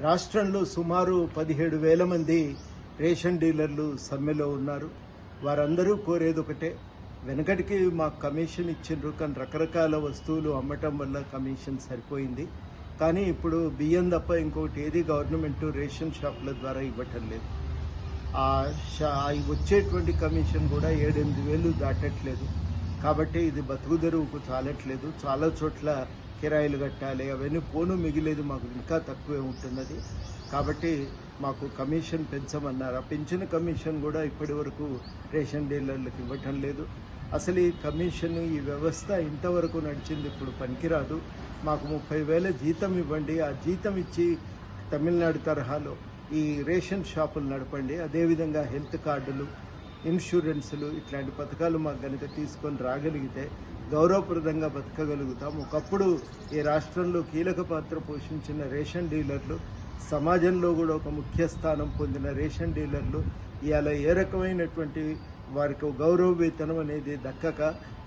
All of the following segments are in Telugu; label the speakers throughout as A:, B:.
A: రాష్ట్రంలో సుమారు పదిహేడు వేల మంది రేషన్ డీలర్లు సమ్మెలో ఉన్నారు. వారందరూ కోరేది ఒకటే వెనకటికి మాకు కమిషన్ ఇచ్చిండ్రు కానీ రకరకాల వస్తువులు అమ్మటం వల్ల కమిషన్ సరిపోయింది. కానీ ఇప్పుడు బియ్యం తప్ప ఇంకొకటి ఏది గవర్నమెంట్ రేషన్ షాపుల ద్వారా ఇవ్వటం లేదు. ఆ షా వచ్చేటువంటి కమిషన్ కూడా ఏడెనిమిది వేలు దాటట్లేదు. కాబట్టి ఇది బతుకుదెరువుకు చాలట్లేదు. చాలా చోట్ల కిరాయిలు కట్టాలి అవన్నీ పోను మిగిలేదు మాకు ఇంకా తక్కువే ఉంటున్నది. కాబట్టి మాకు కమిషన్ పెంచమన్నారు. ఆ పెంచిన కమిషన్ కూడా ఇప్పటి వరకు రేషన్ డీలర్లకు ఇవ్వటం లేదు. అసలు ఈ కమిషన్ ఈ వ్యవస్థ ఇంతవరకు నడిచింది ఇప్పుడు పనికిరాదు. మాకు ముప్పై వేల జీతం ఇవ్వండి. ఆ జీతం ఇచ్చి తమిళనాడు తరహాలో ఈ రేషన్ షాపులు నడపండి. అదేవిధంగా హెల్త్ కార్డులు ఇన్సూరెన్సులు ఇట్లాంటి పథకాలు మాకు కనుక తీసుకొని రాగలిగితే గౌరవప్రదంగా బతకగలుగుతాం. ఒకప్పుడు ఈ రాష్ట్రంలో కీలక పాత్ర పోషించిన రేషన్ డీలర్లు సమాజంలో కూడా ఒక ముఖ్య స్థానం పొందిన రేషన్ డీలర్లు ఇవాళ ఏ రకమైనటువంటి వారికి గౌరవ వేతనం అనేది దక్కక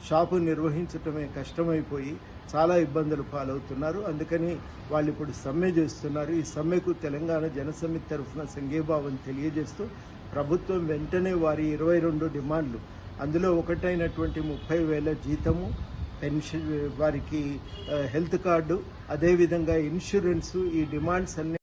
A: షాపు నిర్వహించటమే కష్టమైపోయి చాలా ఇబ్బందులు పాలవుతున్నారు. అందుకని వాళ్ళు ఇప్పుడు సమ్మె చేస్తున్నారు. ఈ సమ్మెకు తెలంగాణ జనసమితి తరఫున సంఘీభావం తెలియజేస్తూ ప్రభుత్వం వెంటనే వారి ఇరవై రెండు డిమాండ్లు అందులో ఒకటైనటువంటి ముప్పై వేల జీతము పెన్షన్ వారికి హెల్త్ కార్డు అదేవిధంగా ఇన్సూరెన్సు ఈ డిమాండ్స్ అన్ని